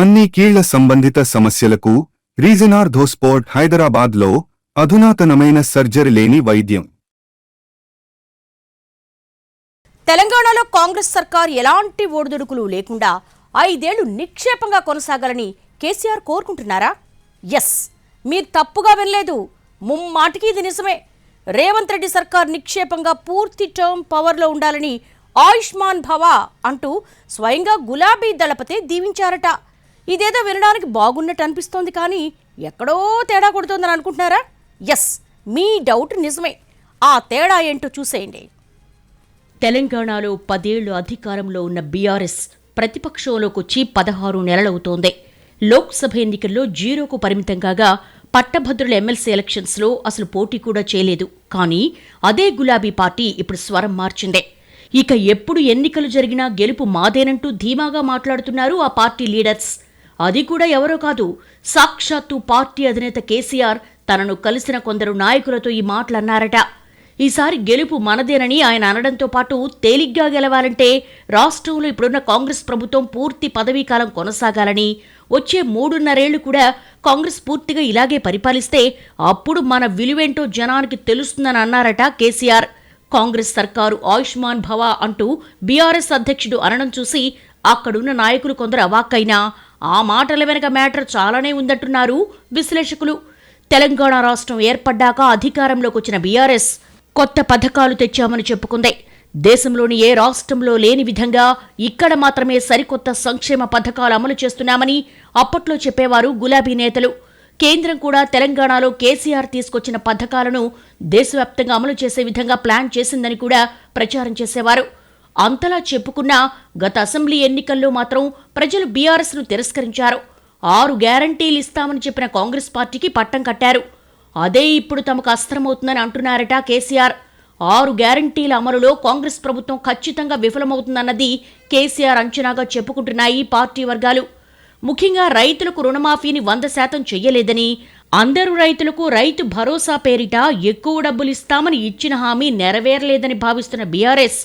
అన్ని కీళ్ళ సంబంధిత సమస్యలకు రీజనార్థోస్పోర్ట్ హైదరాబాద్లో అధునాతనమైన సర్జరీ లేని వైద్యం. తెలంగాణలో కాంగ్రెస్ సర్కార్ ఎలాంటి ఒడిదుడుకులు లేకుండా ఐదేళ్ళు నిక్షేపంగా కొనసాగాలని కేసీఆర్ కోరుకుంటున్నారా? ఎస్. మీరు తప్పుగా వినలేదు. ముమ్మాటికి ఇది నిజమే. రేవంత్ రెడ్డి సర్కార్ నిక్షేపంగా పూర్తి టర్మ్ పవర్లో ఉండాలని ఆయుష్మాన్ భవ అంటూ స్వయంగా గులాబీ దళపతే దీవించారట. ఇదేదో వినడానికి బాగున్నట్టు అనిపిస్తోంది కానీ ఎక్కడో తేడా కొడుతోందని అనుకుంటున్నారా? ఎస్ మీ డౌట్ నిజమే. ఆ తేడా ఏంటో చూసేయండి. తెలంగాణలో పదేళ్ళు అధికారంలో ఉన్న బీఆర్ఎస్ ప్రతిపక్షంలోకి వచ్చి పదహారు నెలలవుతోంది. లోక్సభ ఎన్నికల్లో జీరోకు పరిమితం కాగా పట్టభద్రుల ఎమ్మెల్సీ ఎలక్షన్స్లో అసలు పోటీ కూడా చేయలేదు. కానీ అదే గులాబీ పార్టీ ఇప్పుడు స్వరం మార్చిందే. ఇక ఎప్పుడు ఎన్నికలు జరిగినా గెలుపు మాదేనంటూ ధీమాగా మాట్లాడుతున్నారు ఆ పార్టీ లీడర్స్. అది కూడా ఎవరో కాదు. సాక్షాత్తు పార్టీ అధినేత కేసీఆర్ తనను కలిసిన కొందరు నాయకులతో ఈ మాటలన్నారట. ఈసారి గెలుపు మనదేనని ఆయన అనడంతో పాటు తేలిగ్గా గెలవాలంటే రాష్ట్రంలో ఇప్పుడున్న కాంగ్రెస్ ప్రభుత్వం పూర్తి పదవీకాలం కొనసాగాలని వచ్చే మూడున్నరేళ్ళు కూడా కాంగ్రెస్ పూర్తిగా ఇలాగే పరిపాలిస్తే అప్పుడు మన విలువేంటో జనానికి తెలుస్తుందని అన్నారట కేసీఆర్. కాంగ్రెస్ సర్కారు ఆయుష్మాన్ భవ అంటూ బీఆర్ఎస్ అధ్యక్షుడు అనడం చూసి అక్కడున్న నాయకులు కొందరు అవాక్కైనా. ఆ మాటల వెనక మ్యాటర్ చాలానే ఉందంటున్నారు విశ్లేషకులు. తెలంగాణ రాష్ట్రం ఏర్పడ్డాక అధికారంలోకి వచ్చిన బీఆర్ఎస్ కొత్త పథకాలు తెచ్చామని చెప్పుకుంది. దేశంలోని ఏ రాష్ట్రంలో లేని విధంగా ఇక్కడ మాత్రమే సరికొత్త సంక్షేమ పథకాలు అమలు చేస్తున్నామని అప్పట్లో చెప్పేవారు గులాబీ నేతలు. కేంద్రం కూడా తెలంగాణలో కేసీఆర్ తీసుకొచ్చిన పథకాలను దేశవ్యాప్తంగా అమలు చేసే విధంగా ప్లాన్ చేసిందని కూడా ప్రచారం చేసేవారు. అంతలా చెప్పుకున్నా గత అసెంబ్లీ ఎన్నికల్లో మాత్రం ప్రజలు బీఆర్ఎస్ను తిరస్కరించారు. ఆరు గ్యారంటీలు ఇస్తామని చెప్పిన కాంగ్రెస్ పార్టీకి పట్టం కట్టారు. అదే ఇప్పుడు తమకు అస్త్రమవుతుందని అంటున్నారట కేసీఆర్. ఆరు గ్యారంటీల అమలులో కాంగ్రెస్ ప్రభుత్వం ఖచ్చితంగా విఫలమవుతుందన్నది కేసీఆర్ అంచనాగా చెప్పుకుంటున్నాయి పార్టీ వర్గాలు. ముఖ్యంగా రైతులకు రుణమాఫీని వంద శాతం చెయ్యలేదని అందరు రైతులకు రైతు భరోసా పేరిట ఎక్కువ డబ్బులు ఇస్తామని ఇచ్చిన హామీ నెరవేరలేదని భావిస్తున్న బీఆర్ఎస్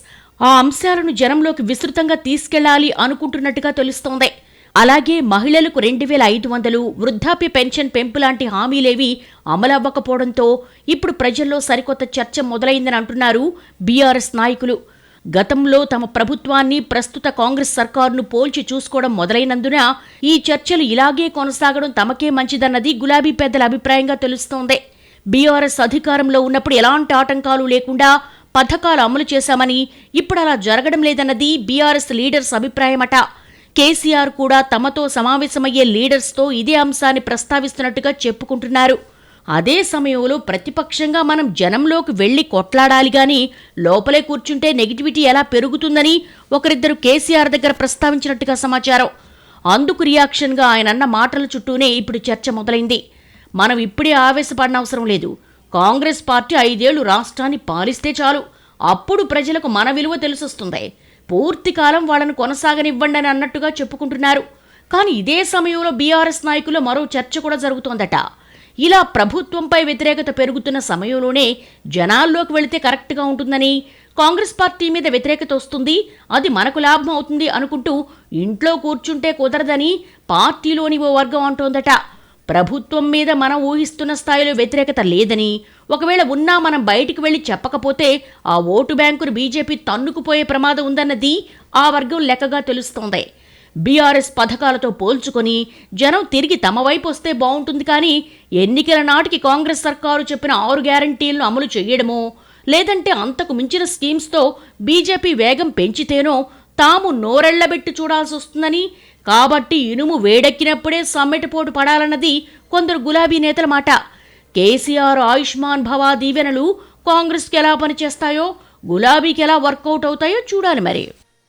ఆ అంశాలను జనంలోకి విస్తృతంగా తీసుకెళ్ళాలి అనుకుంటున్నట్టుగా తెలుస్తోంది. అలాగే మహిళలకు రెండు వేల ఐదు వందలు వృద్ధాప్య పెన్షన్ పెంపు లాంటి హామీలేవి అమలవ్వకపోవడంతో ఇప్పుడు ప్రజల్లో సరికొత్త చర్చ మొదలైందని అంటున్నారు బీఆర్ఎస్ నాయకులు. గతంలో తమ ప్రభుత్వాన్ని ప్రస్తుత కాంగ్రెస్ సర్కారును పోల్చి చూసుకోవడం మొదలైనందున ఈ చర్చలు ఇలాగే కొనసాగడం తమకే మంచిదన్నది గులాబీ పెద్దల అభిప్రాయంగా తెలుస్తోంది. బీఆర్ఎస్ అధికారంలో ఉన్నప్పుడు ఎలాంటి ఆటంకాలు లేకుండా పథకాలు అమలు చేశామని ఇప్పుడు అలా జరగడం లేదన్నది బీఆర్ఎస్ లీడర్స్ అభిప్రాయమట. కేసీఆర్ కూడా తమతో సమావేశమయ్యే లీడర్స్తో ఇదే అంశాన్ని ప్రస్తావిస్తున్నట్టుగా చెప్పుకుంటున్నారు. అదే సమయంలో ప్రతిపక్షంగా మనం జనంలోకి వెళ్ళి కొట్లాడాలి గాని లోపలే కూర్చుంటే నెగిటివిటీ ఎలా పెరుగుతుందని ఒకరిద్దరు కేసీఆర్ దగ్గర ప్రస్తావించినట్టుగా సమాచారం. అందుకు రియాక్షన్గా ఆయన అన్న మాటల చుట్టూనే ఇప్పుడు చర్చ మొదలైంది. మనం ఇప్పుడే ఆవేశపడిన అవసరం లేదు. కాంగ్రెస్ పార్టీ ఐదేళ్ళు రాష్ట్రాన్ని పాలిస్తే చాలు. అప్పుడు ప్రజలకు మన విలువ తెలిసొస్తుంది. పూర్తి కాలం వాళ్ళను కొనసాగనివ్వండి అని అన్నట్టుగా చెప్పుకుంటున్నారు. కానీ ఇదే సమయంలో బీఆర్ఎస్ నాయకులు మరో చర్చ కూడా జరుగుతోందట. ఇలా ప్రభుత్వంపై వ్యతిరేకత పెరుగుతున్న సమయంలోనే జనాల్లోకి వెళితే కరెక్ట్గా ఉంటుందని కాంగ్రెస్ పార్టీ మీద వ్యతిరేకత వస్తుంది అది మనకు లాభం అవుతుంది అనుకుంటూ ఇంట్లో కూర్చుంటే కుదరదని పార్టీలోని ఓ వర్గం అంటోందట. ప్రభుత్వం మీద మనం ఊహిస్తున్న స్థాయిలో వ్యతిరేకత లేదని ఒకవేళ ఉన్నా మనం బయటికి వెళ్ళి చెప్పకపోతే ఆ ఓటు బ్యాంకును బీజేపీ తన్నుకుపోయే ప్రమాదం ఉందన్నది ఆ వర్గం లెక్కగా తెలుస్తోంది. బీఆర్ఎస్ పథకాలతో పోల్చుకొని జనం తిరిగి తమ వైపు వస్తే బాగుంటుంది కానీ ఎన్నికల నాటికి కాంగ్రెస్ సర్కారు చెప్పిన ఆరు గ్యారంటీలను అమలు చేయడమో లేదంటే అంతకు మించిన స్కీమ్స్తో బీజేపీ వేగం పెంచితేనో తాము నోరెళ్ళబెట్టి చూడాల్సి వస్తుందని కాబట్టి ఇనుము వేడెక్కినప్పుడే సమ్మెటపోటు పడాలన్నది కొందరు గులాబీ నేతల మాట. కేసీఆర్ ఆయుష్మాన్ భవా దీవెనలు కాంగ్రెస్కి ఎలా పనిచేస్తాయో గులాబీకి ఎలా వర్కౌట్ అవుతాయో చూడాలి మరి.